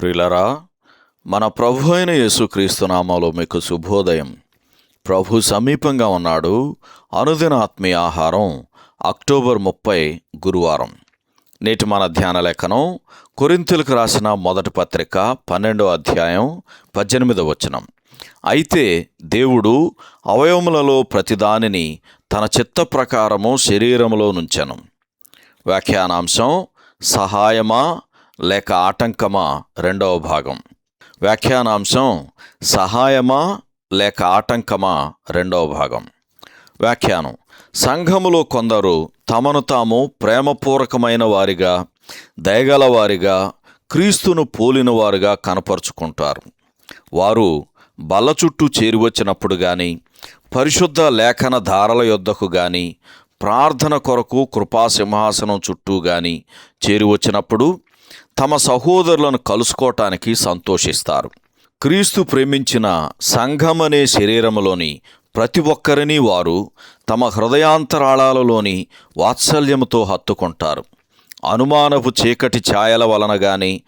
ప్రిలరా మన ప్రభు అయిన యేసుక్రీస్తు నామాలో మీకు శుభోదయం. ప్రభు సమీపంగా ఉన్నాడు. అనుదిన ఆత్మీయ ఆహారం అక్టోబర్ ముప్పై గురువారం. నేటి మన ధ్యాన లేఖనం కొరింతలకు రాసిన మొదటి పత్రిక పన్నెండో అధ్యాయం పద్దెనిమిదవ వచనం. అయితే దేవుడు అవయవములలో ప్రతిదానిని తన చిత్త ప్రకారము శరీరములో నుంచెను. వ్యాఖ్యానాంశం సహాయమా లేక ఆటంకమా? రెండవ భాగం. వ్యాఖ్యానాంశం సహాయమా లేక ఆటంకమా? రెండవ భాగం. వ్యాఖ్యానం. సంఘములో కొందరు తమను తాము ప్రేమపూర్వకమైన వారిగా దయగల వారిగా క్రీస్తును పోలినవారుగా కనపరుచుకుంటారు. వారు బల్ల చుట్టూ చేరివచ్చినప్పుడు గాని పరిశుద్ధ లేఖన ధారల యొద్దకు గాని ప్రార్థన కొరకు కృపాసింహాసనం చుట్టూ గాని చేరివచ్చినప్పుడు తమ సహోదరులను కలుసుకోవటానికి సంతోషిస్తారు. క్రీస్తు ప్రేమించిన సంఘమనే శరీరములోని ప్రతి ఒక్కరిని వారు తమ హృదయాంతరాళాలలోని వాత్సల్యముతో హత్తుకుంటారు. అనుమానపు చీకటి ఛాయల వలన గాని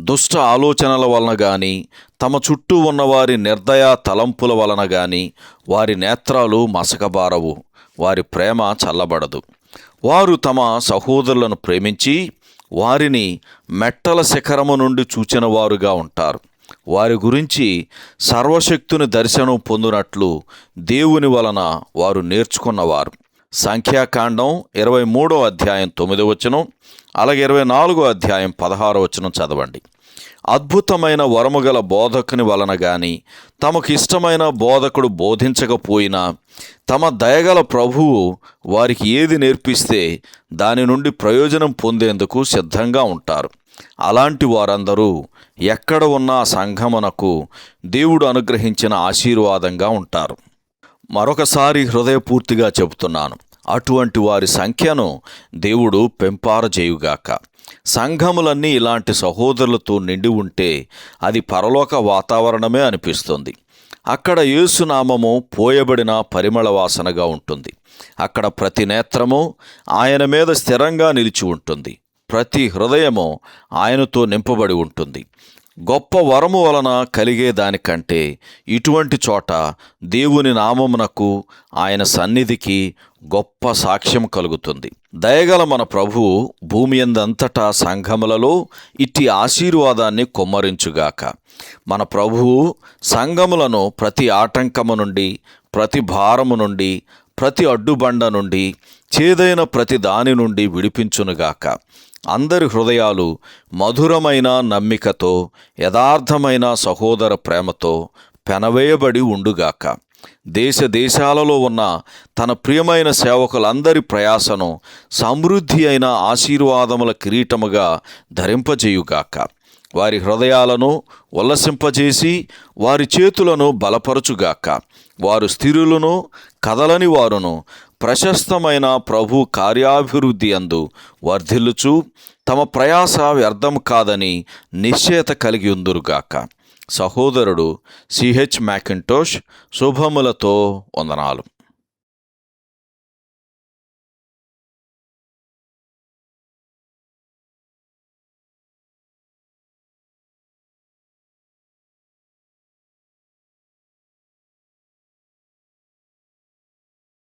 దుష్ట ఆలోచనల వలన గాని తమ చుట్టూ ఉన్నవారి నిర్దయ తలంపుల వలన గాని వారి నేత్రాలు మసకబారవు వారి ప్రేమ చల్లబడదు. వారు తమ సహోదరులను ప్రేమించి వారిని మెట్టల శిఖరము నుండి చూచిన వారుగా ఉంటారు. వారి గురించి సర్వశక్తుని దర్శనం పొందినట్లు దేవుని వలన వారు నేర్చుకున్నవారు. సంఖ్యాకాండం ఇరవై మూడో అధ్యాయం తొమ్మిదో వచనం అలాగే ఇరవై నాలుగో అధ్యాయం పదహారో వచనం చదవండి. అద్భుతమైన వరముగల బోధకుని వలన గాని తమకు ఇష్టమైన బోధకుడు బోధించకపోయినా తమ దయగల ప్రభువు వారికి ఏది నేర్పిస్తే దాని నుండి ప్రయోజనం పొందేందుకు సిద్ధంగా ఉంటారు. అలాంటి వారందరూ ఎక్కడ ఉన్న సంఘమునకు దేవుడు అనుగ్రహించిన ఆశీర్వాదంగా ఉంటారు. మరొకసారి హృదయపూర్తిగా చెబుతున్నాను అటువంటి వారి సంఖ్యను దేవుడు పెంపారజేయుగాక. సంఘములన్నీ ఇలాంటి సహోదరులతో నిండి ఉంటే అది పరలోక వాతావరణమే అనిపిస్తుంది. అక్కడ యేసునామము పోయబడిన పరిమళ వాసనగా ఉంటుంది. అక్కడ ప్రతి నేత్రము ఆయన మీద స్థిరంగా నిలిచి ఉంటుంది. ప్రతి హృదయము ఆయనతో నింపబడి ఉంటుంది. గొప్ప వరము వలన కలిగే దానికంటే ఇటువంటి చోట దేవుని నామమునకు ఆయన సన్నిధికి గొప్ప సాక్ష్యం కలుగుతుంది. దయగల మన ప్రభువు భూమి ఎందంతటా సంఘములలో ఇట్టి ఆశీర్వాదాన్ని కొమ్మరించుగాక. మన ప్రభువు సంఘములను ప్రతి ఆటంకము నుండి ప్రతి భారము నుండి ప్రతి అడ్డుబండ నుండి చేదైన ప్రతి దాని నుండి విడిపించునుగాక. అందరి హృదయాలు మధురమైన నమ్మికతో యథార్థమైన సహోదర ప్రేమతో పెనవేయబడి ఉండుగాక. దేశ దేశాలలో ఉన్న తన ప్రియమైన సేవకులందరి ప్రయాసను సమృద్ధి అయిన ఆశీర్వాదముల కిరీటముగా ధరింపజేయుగాక. వారి హృదయాలను ఉల్లసింపజేసి వారి చేతులను బలపరచుగాక. వారు స్థిరులను కదలని వారును ప్రశస్తమైన ప్రభు కార్యాభివృద్ధి అందు వర్ధిల్లుచు తమ ప్రయాస వ్యర్థం కాదని నిశ్చయత కలిగి ఉందురుగాక. సహోదరుడు సిహెచ్ మ్యాకింటోష్ శుభములతో వందనాలు.